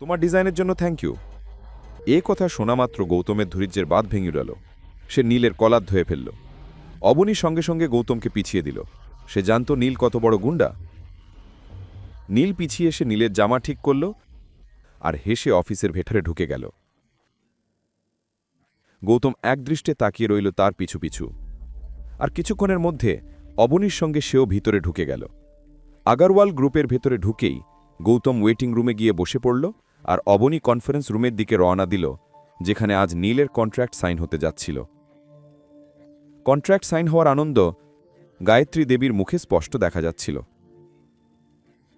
তোমার ডিজাইনের জন্য থ্যাংক ইউ এ কথা শোনা মাত্র গৌতমের ধৈর্যের বাদ ভেঙে গেল সে নীলের কলার ধুয়ে ফেলল। অবনী সঙ্গে সঙ্গে গৌতমকে পিছিয়ে দিল। সে জানত নীল কত বড় গুন্ডা নীল পিছিয়ে এসে নীলের জামা ঠিক করল আর হেসে অফিসের ভেতরে ঢুকে গেল। গৌতম একদৃষ্টে তাকিয়ে রইল তার পিছু পিছু। আর কিছুক্ষণের মধ্যে অবনীর সঙ্গে সেও ভিতরে ঢুকে গেল। আগারওয়াল গ্রুপের ভেতরে ঢুকেই গৌতম ওয়েটিং রুমে গিয়ে বসে পড়ল। আর অবনী কনফারেন্স রুমের দিকে রওনা দিল, যেখানে আজ নীলের কন্ট্রাক্ট সাইন হতে যাচ্ছিল। কন্ট্রাক্ট সাইন হওয়ার আনন্দ গায়ত্রী দেবীর মুখে স্পষ্ট দেখা যাচ্ছিল।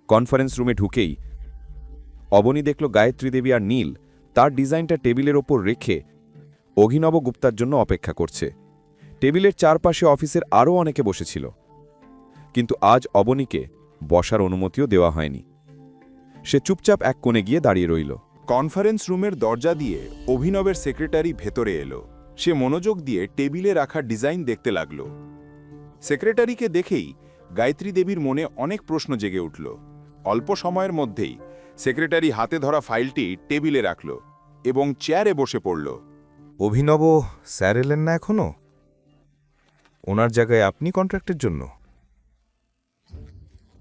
কনফারেন্স রুমে ঢুকেই অবনী দেখল গায়ত্রী দেবী আর নীল তার ডিজাইনটা টেবিলের ওপর রেখে অভিনব গুপ্তার জন্য অপেক্ষা করছে। টেবিলের চারপাশে অফিসের আরও অনেকে বসেছিল। কিন্তু আজ অবনীকে বসার অনুমতিও দেওয়া হয়নি। সে চুপচাপ এক কোণে গিয়ে দাঁড়িয়ে রইল। কনফারেন্স রুমের দরজা দিয়ে অভিনবের সেক্রেটারি ভেতরে এলো। সে মনোযোগ দিয়ে টেবিলে রাখা ডিজাইন দেখতে লাগল। সেক্রেটারিকে দেখেই গায়ত্রী দেবীর মনে অনেক প্রশ্ন জেগে উঠল। অল্প সময়ের মধ্যেই সেক্রেটারি হাতে ধরা ফাইলটি টেবিলে রাখল এবং চেয়ারে বসে পড়ল। অভিনব স্যার এলেন না এখনও? ওনার জায়গায় আপনি কন্ট্রাক্টের জন্য।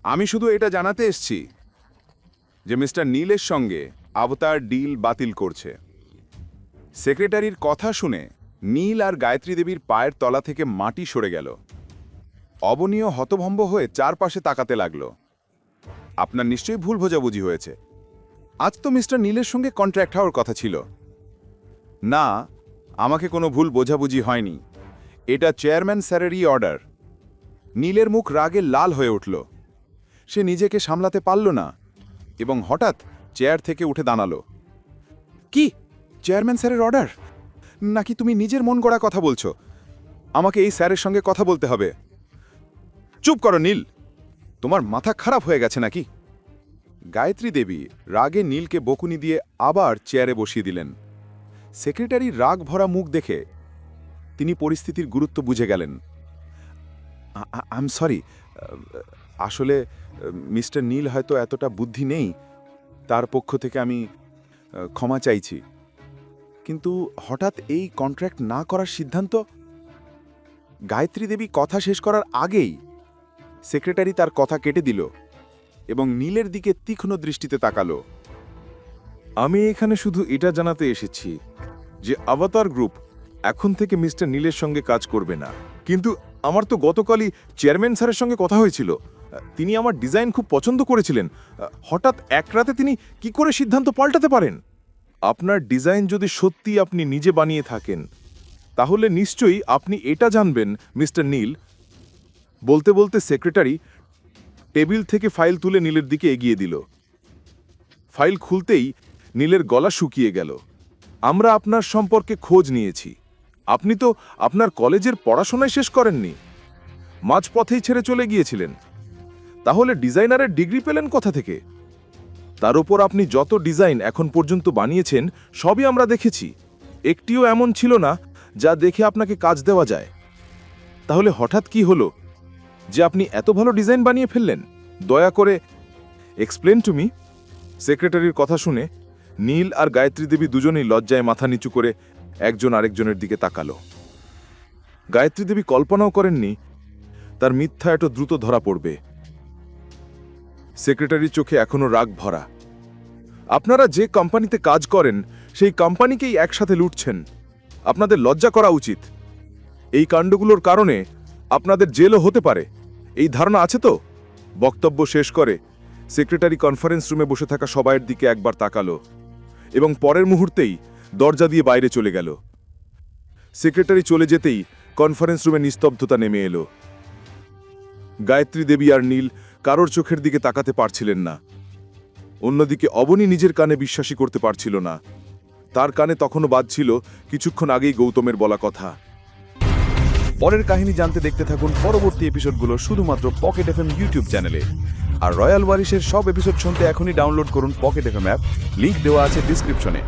আমি শুধু এটা জানাতে এসছি যে মিস্টার নীলের সঙ্গে আবতার ডিল বাতিল করছে। সেক্রেটারির কথা শুনে নীল আর গায়ত্রী দেবীর পায়ের তলা থেকে মাটি সরে গেল। অবনীয় হতভম্ব হয়ে চারপাশে তাকাতে লাগল। আপনার নিশ্চয়ই ভুল বোঝাবুঝি হয়েছে। আজ তো মিস্টার নীলের সঙ্গে কন্ট্রাক্ট হওয়ার কথা ছিল। না, আমাকে কোনো ভুল বোঝাবুঝি হয়নি। এটা চেয়ারম্যান স্যারেরই অর্ডার নীলের মুখ রাগে লাল হয়ে উঠল। সে নিজেকে সামলাতে পারল না। এবং হঠাৎ চেয়ার থেকে উঠে দাঁড়াল। কি? চেয়ারম্যান স্যারের অর্ডার? নাকি তুমি নিজের মন গড়া কথা বলছো? আমাকে এই স্যারের সঙ্গে কথা বলতে হবে। চুপ করো, নীল। তোমার মাথা খারাপ হয়ে গেছে নাকি? গায়ত্রী দেবী রাগে নীলকে বকুনি দিয়ে আবার চেয়ারে বসিয়ে দিলেন। সেক্রেটারির রাগ ভরা মুখ দেখে তিনি পরিস্থিতির গুরুত্ব বুঝে গেলেন। I am sorry. আসলে মিস্টার নীল হয়তো এতটা বুদ্ধি নেই, তার পক্ষ থেকে আমি ক্ষমা চাইছি। কিন্তু হঠাৎ এই কন্ট্রাক্ট না করার সিদ্ধান্ত? গায়ত্রী দেবী কথা শেষ করার আগেই সেক্রেটারি তার কথা কেটে দিল এবং নীলের দিকে তীক্ষ্ণ দৃষ্টিতে তাকালো। আমি এখানে শুধু এটা জানাতে এসেছি যে আভাতার গ্রুপ এখন থেকে মিস্টার নীলের সঙ্গে কাজ করবে না। কিন্তু আমার তো গতকালই চেয়ারম্যান স্যারের সঙ্গে কথা হয়েছিল। তিনি আমার ডিজাইন খুব পছন্দ করেছিলেন। হঠাৎ এক রাতে তিনি কি করে সিদ্ধান্ত পাল্টাতে পারেন? আপনার ডিজাইন যদি সত্যি আপনি নিজে বানিয়ে থাকেন, তাহলে নিশ্চয়ই আপনি এটা জানবেন, মিস্টার নীল। বলতে বলতে সেক্রেটারি টেবিল থেকে ফাইল তুলে নীলের দিকে এগিয়ে দিল। ফাইল খুলতেই নীলের গলা শুকিয়ে গেল। আমরা আপনার সম্পর্কে খোঁজ নিয়েছি। আপনি তো আপনার কলেজের পড়াশোনায় শেষ করেননি। মাঝপথেই ছেড়ে চলে গিয়েছিলেন। তাহলে ডিজাইনারের ডিগ্রি পেলেন কোথা থেকে? তার উপর আপনি যত ডিজাইন এখন পর্যন্ত বানিয়েছেন, সবই আমরা দেখেছি। একটিও এমন ছিল না যা দেখে আপনাকে কাজ দেওয়া যায়। তাহলে হঠাৎ কি হলো? যে আপনি এত ভালো ডিজাইন বানিয়ে ফেললেন? দয়া করে এক্সপ্লেন টু মি সেক্রেটারির কথা শুনে নীল আর গায়ত্রী দেবী দুজনেই লজ্জায় মাথা নিচু করে একজন আরেকজনের দিকে তাকালো। গায়ত্রী দেবী কল্পনাও করেননি, তার মিথ্যা এত দ্রুত ধরা পড়বে। সেক্রেটারির চোখে এখনও রাগ ভরা। আপনারা যে কোম্পানিতে কাজ করেন, সেই কোম্পানিকেই একসাথে লুটছেন। আপনাদের লজ্জা করা উচিত। এই কাণ্ডগুলোর কারণে আপনাদের জেলও হতে পারে। এই ধারণা আছে তো? বক্তব্য শেষ করে সেক্রেটারি কনফারেন্স রুমে বসে থাকা সবাইয়ের দিকে একবার তাকালো এবং পরের মুহূর্তেই দরজা দিয়ে বাইরে চলে গেল। সেক্রেটারি চলে যেতেই কনফারেন্স রুমে নিস্তব্ধতা নেমে এলো। গায়ত্রী দেবী আর নীল কারোর চোখের দিকে তাকাতে পারছিলেন না। অন্যদিকে অবনী নিজের কানে বিশ্বাসী করতে পারছিল না। তার কানে তখনও বাজছিল কিছুক্ষণ আগেই গৌতমের বলা কথা। পরের কাহিনী জানতে দেখতে থাকুন পরবর্তী এপিসোডগুলো শুধুমাত্র পকেট এফএম ইউটিউব চ্যানেলে। আর রয়্যাল ওয়ারিসের সব এপিসোড শুনতে এখনই ডাউনলোড করুন পকেট এফএম অ্যাপ। লিংক দেওয়া আছে ডিসক্রিপশনে।